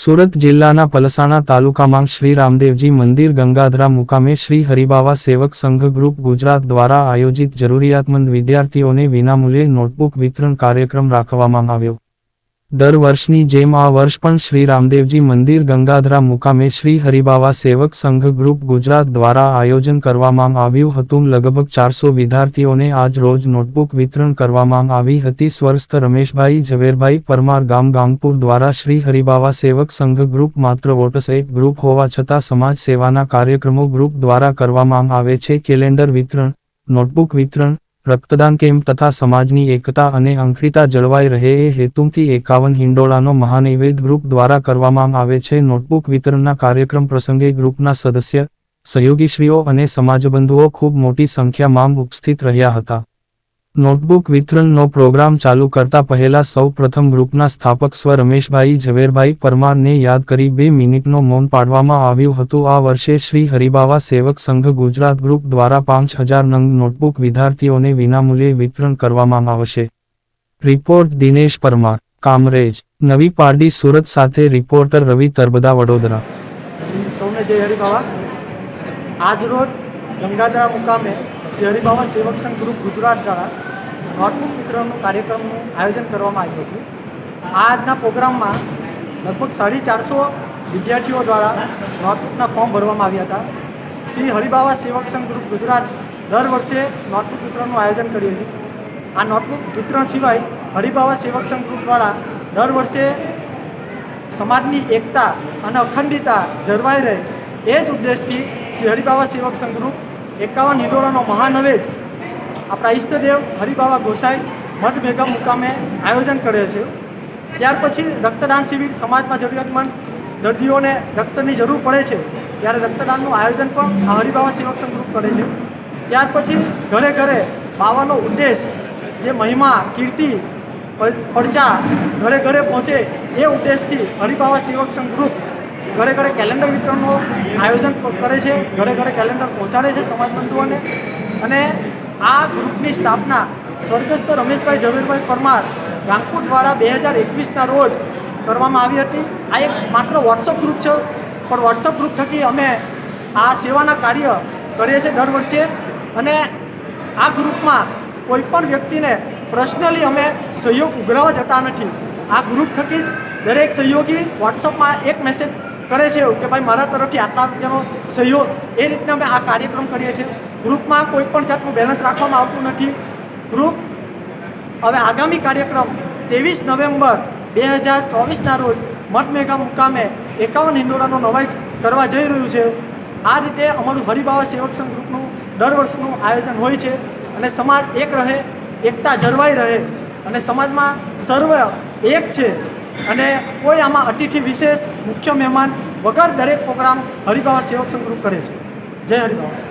સુરત જિલ્લાના પલસાણા તાલુકામાં શ્રી રામદેવજી મંદિર ગંગાધરા મુકામે શ્રી હરિબાવા સેવક સંઘ ગ્રુપ ગુજરાત દ્વારા આયોજિત જરૂરિયાતમંદ વિદ્યાર્થીઓને વિનામૂલ્યે નોટબુક વિતરણ કાર્યક્રમ રાખવામાં આવ્યો. દર વર્ષની જેમ આ વર્ષ પણ શ્રી રામદેવજી મંદિર ગંગાધરા મુકામે શ્રી હરિબાવા સેવક સંઘ ગ્રુપ ગુજરાત દ્વારા આયોજન કરવામાં આવ્યું હતું. લગભગ ચારસો વિદ્યાર્થીઓને આજ રોજ નોટબુક વિતરણ કરવામાં આવી હતી. સ્વર્સ્થ રમેશભાઈ ઝવેરભાઈ પરમાર ગામ ગાંગપુર દ્વારા શ્રી હરિબાવા સેવક સંઘ ગ્રુપ માત્ર વોટ્સએપ ગ્રુપ હોવા છતાં સમાજ સેવાના કાર્યક્રમો ગ્રુપ દ્વારા કરવામાં આવે છે. કેલેન્ડર વિતરણ, નોટબુક વિતરણ રક્તદાન કેમ્પ તથા સમાજની એકતા અને અંખડીતા જળવાઈ રહે એ હેતુથી એકાવન હિંડોળાનો મહાનૈવેદ ગ્રુપ દ્વારા કરવામાં આવે છે. નોટબુક વિતરણના કાર્યક્રમ પ્રસંગે ગ્રુપના સદસ્ય, સહયોગીશ્રીઓ અને સમાજબંધુઓ ખૂબ મોટી સંખ્યામાં ઉપસ્થિત રહ્યા હતા. નોટબુક વિતરણનો પ્રોગ્રામ ચાલુ કરતા પહેલા સૌ પ્રથમ ગ્રુપના સ્થાપક સ્વ રમેશભાઈ ઝવેરભાઈ પરમારને યાદ કરી બે મિનિટનો મૌન પાડવામાં આવ્યું હતું. આ વર્ષે શ્રી હરિબાવા સેવક સંઘ ગુજરાત ગ્રુપ દ્વારા પાંચ હજાર નંગ નોટબુક વિદ્યાર્થીઓને વિનામૂલ્યે વિતરણ કરવામાં આવશે. રિપોર્ટ દિનેશ પરમાર, કામરેજ, નવી પારડી સુરત સાથે રિપોર્ટર રવિ તરબદા, વડોદરા. સૌને જય હરિબાવા. આજ રોજ ગંગાધરા મુકામે શ્રી હરિબાવા સેવક સંઘ ગ્રુપ ગુજરાત દ્વારા નોટબુક વિતરણનું કાર્યક્રમનું આયોજન કરવામાં આવ્યું હતું. આજના પ્રોગ્રામમાં લગભગ સાડી ચારસો વિદ્યાર્થીઓ દ્વારા નોટબુકના ફોર્મ ભરવામાં આવ્યા હતા. શ્રી હરિબાવા સેવક સંઘ ગ્રુપ ગુજરાત દર વર્ષે નોટબુક વિતરણનું આયોજન કરીએ છીએ. આ નોટબુક વિતરણ સિવાય હરિબાવા સેવક સંઘ ગ્રુપ દ્વારા દર વર્ષે સમાજની એકતા અને અખંડિતા જળવાઈ રહે એ જ ઉદ્દેશથી શ્રી હરિબાવા સેવક સંઘ ગ્રુપ એકાવન હિંડોળાનો મહાનવેજ આપણા ઈષ્ટદેવ હરિબાવા ગોસાઈ મઠ મેઘમ મુકામે આયોજન કરે છે. ત્યાર પછી રક્તદાન શિબિર સમાજમાં જરૂરિયાતમંદ દર્દીઓને રક્તની જરૂર પડે છે, ત્યારે રક્તદાનનું આયોજન પણ આ હરિબાવા સેવક સંઘ કરે છે. ત્યાર પછી ઘરે ઘરે બાવાનો ઉદ્દેશ, જે મહિમા, કીર્તિ પડચા ઘરે ઘરે પહોંચે એ ઉદ્દેશથી હરિબાવા સેવક સંઘ ગ્રુપ ઘરે ઘરે કેલેન્ડર વિતરણનું આયોજન કરે છે, ઘરે ઘરે કેલેન્ડર પહોંચાડે છે સમાજબંધુઓને અને આ ગ્રુપની સ્થાપના સ્વર્ગસ્થ રમેશભાઈ ઝવેરભાઈ પરમાર દ્વારા બે હજાર એકવીસના રોજ કરવામાં આવી હતી. આ એક માત્ર વોટ્સઅપ ગ્રુપ છે, પણ વોટ્સઅપ ગ્રુપ થકી અમે આ સેવાના કાર્ય કરીએ છીએ દર વર્ષે. અને આ ગ્રુપમાં કોઈપણ વ્યક્તિને પર્સનલી અમે સહયોગ ઉઘરાવા જતા નથી. આ ગ્રુપ થકી જ દરેક સહયોગી વોટ્સઅપમાં એક મેસેજ કરે છે કે ભાઈ મારા તરફથી આટલા રૂપિયાનો સહયોગ એ રીતના અમે આ કાર્યક્રમ કરીએ છીએ. ગ્રુપમાં કોઈ પણ જાતનું બેલેન્સ રાખવામાં આવતું નથી. ગ્રુપ હવે આગામી કાર્યક્રમ ત્રેવીસ નવેમ્બર બે હજાર ચોવીસના રોજ મઠમેઘા મુકામે એકાવન હિંડોળાનો નવાઈ કરવા જઈ રહ્યું છે. આ રીતે અમારું હરિભાવા સેવક સંઘ ગ્રુપનું દર વર્ષનું આયોજન હોય છે અને સમાજ એક રહે, એકતા જળવાઈ રહે અને સમાજમાં સર્વ એક છે. અને કોઈ આમાં અતિથિ વિશેષ મુખ્ય મહેમાન વગર દરેક પ્રોગ્રામ હરિભાવા સેવક સંઘ કરે છે. જય હરિબાવા.